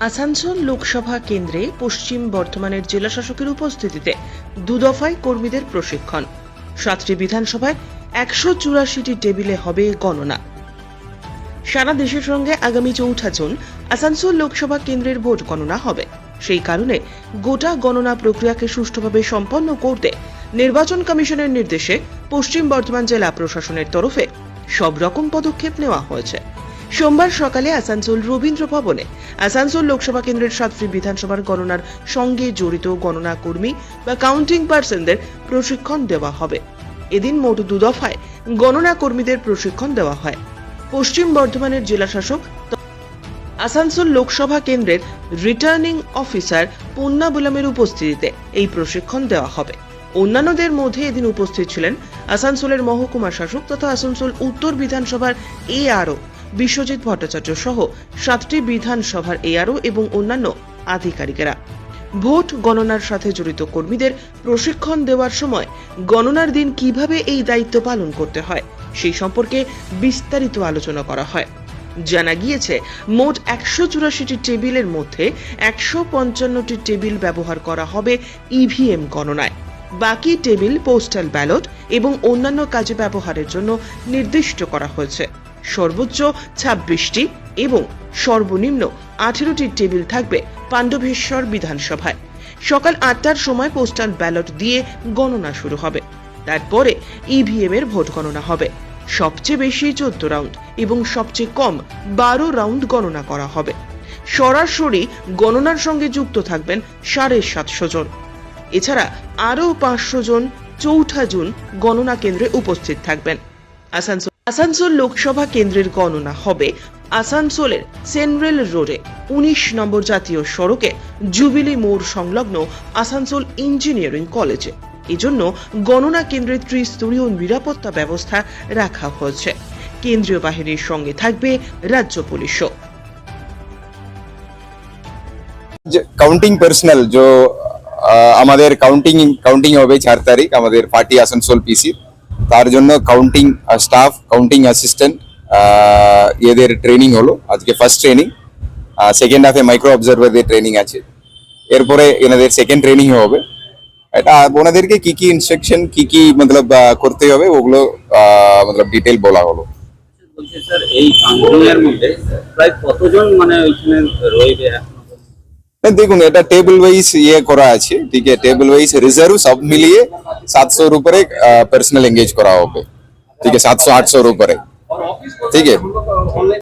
আসানসোল লোকসভা কেন্দ্রে পশ্চিম বর্ধমানের জেলা শাসকের উপস্থিতিতে দুদফায় কর্মীদের প্রশিক্ষণ। সাতটি বিধানসভায় একশো চুরাশিটি টেবিলে হবে গণনা। সারা দেশের সঙ্গে আগামী চৌঠা জুন আসানসোল লোকসভা কেন্দ্রের ভোট গণনা হবে। সেই কারণে গোটা গণনা প্রক্রিয়াকে সুষ্ঠুভাবে সম্পন্ন করতে নির্বাচন কমিশনের নির্দেশে পশ্চিম বর্ধমান জেলা প্রশাসনের তরফে সব রকম পদক্ষেপ নেওয়া হয়েছে। সোমবার সকালে আসানসোল রবীন্দ্র ভবনে আসানসোল লোকসভা কেন্দ্রের সাতটি বিধানসভার গণনার সঙ্গে জড়িত গণনা কর্মী বা কাউন্টিং পার্সনদের প্রশিক্ষণ দেওয়া হবে। এদিন মোট দুদফায় গণনা কর্মীদের প্রশিক্ষণ দেওয়া হয়। পশ্চিম বর্ধমানের জেলা শাসক আসানসোল লোকসভা কেন্দ্রের রিটার্নিং অফিসার পন্না বুলামের উপস্থিতিতে এই প্রশিক্ষণ দেওয়া হবে। অন্যান্যদের মধ্যে এদিন উপস্থিত ছিলেন আসানসোলের মহকুমা শাসক তথা আসানসোল উত্তর বিধানসভার এ এআরও বিশ্বজিৎ ভট্টাচার্য সহ সাতটি বিধানসভার এআরও এবং অন্যান্য আধিকারিকেরা। ভোট গণনার সাথে জড়িত কর্মীদের প্রশিক্ষণ দেওয়ার সময় গণনার দিন কীভাবে এই দায়িত্ব পালন করতে হয়, সেই সম্পর্কে বিস্তারিত আলোচনা করা হয়। জানা গিয়েছে, মোট একশো চুরাশিটি টেবিলের মধ্যে একশো পঞ্চান্নটি টেবিল ব্যবহার করা হবে ইভিএম গণনায়। বাকি টেবিল, পোস্টাল ব্যালট এবং অন্যান্য কাজে ব্যবহারের জন্য নির্দিষ্ট করা হয়েছে। সর্বোচ্চ ছাব্বিশটি এবং সর্বনিম্ন আঠেরোটি টেবিল থাকবে পাণ্ডবেশ্বর বিধানসভায়। সকাল আটটার সময় পোস্টাল ব্যালট দিয়ে গণনা শুরু হবে। তারপরে ইভিএম এর ভোট গণনা হবে। সবচেয়ে বেশি চোদ্দ রাউন্ড এবং সবচেয়ে কম বারো রাউন্ড গণনা করা হবে। সরাসরি গণনার সঙ্গে যুক্ত থাকবেন সাড়ে সাতশো জন। এছাড়া আরও পাঁচশো জন চৌঠা জুন গণনা কেন্দ্রে উপস্থিত থাকবেন। আসানসোল আসানসোল লোকসভা কেন্দ্রের গণনা হবে। আসানসোলের সেন্ট্রাল রোডে উনিশ নম্বর জাতীয় সড়কে জুবিলি মোড় সংলগ্ন আসানসোল ইঞ্জিনিয়ারিং কলেজে। এজন্য গণনা কেন্দ্রে ত্রিস্তরীয় নিরাপত্তা ব্যবস্থা রাখা হয়েছে। কেন্দ্রীয় বাহিনীর সঙ্গে থাকবে রাজ্য পুলিশও। কাউন্টিং পার্সোনাল আহ, আমাদের কাউন্টিং কাউন্টিং হবে চার তারিখ আমাদের পার্টি আসানসোল পিসি তার জন্য কাউন্টিং স্টাফ কাউন্টিং অ্যাসিস্ট্যান্ট এদের ট্রেনিং হলো। আজকে ফার্স্ট ট্রেনিং সেকেন্ড হাফে মাইক্রো অবজারভারদের ট্রেনিং আছে। এরপরে এনাদের সেকেন্ড ট্রেনিং হবে। এটা ওনাদেরকে কি কি ইনস্ট্রাকশন কি কি মতলব আহ, করতে হবে ওগুলো আহ, মতলব ডিটেল বলা হলো। এই মধ্যে প্রায় কতজন মানে ওইখানে দেখুন এটা টেবিল ওয়াইজ ইয়ে করা আছে ঠিক আছে টেবিল ওয়াইজ রিজার্ভ সব মিলিয়ে সাতশোর উপরে পার্সোনাল এঙ্গেজ করা হবে ঠিক আছে সাতশো আটশোর উপরে ঠিক আছে